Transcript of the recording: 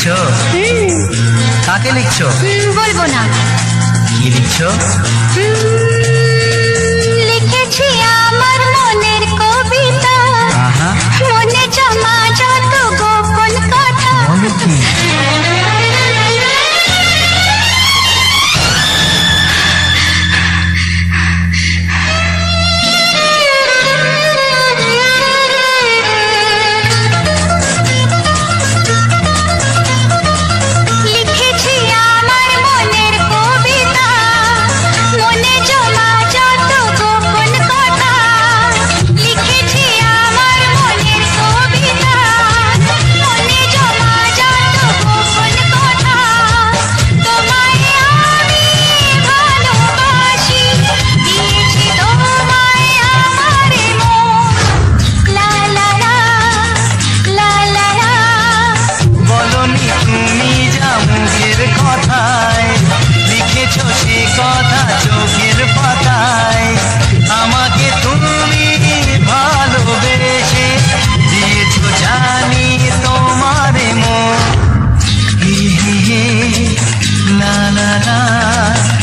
লিখছো? কাকে লিখছো? বলব না। কি লিখছো? লিখেছি जाना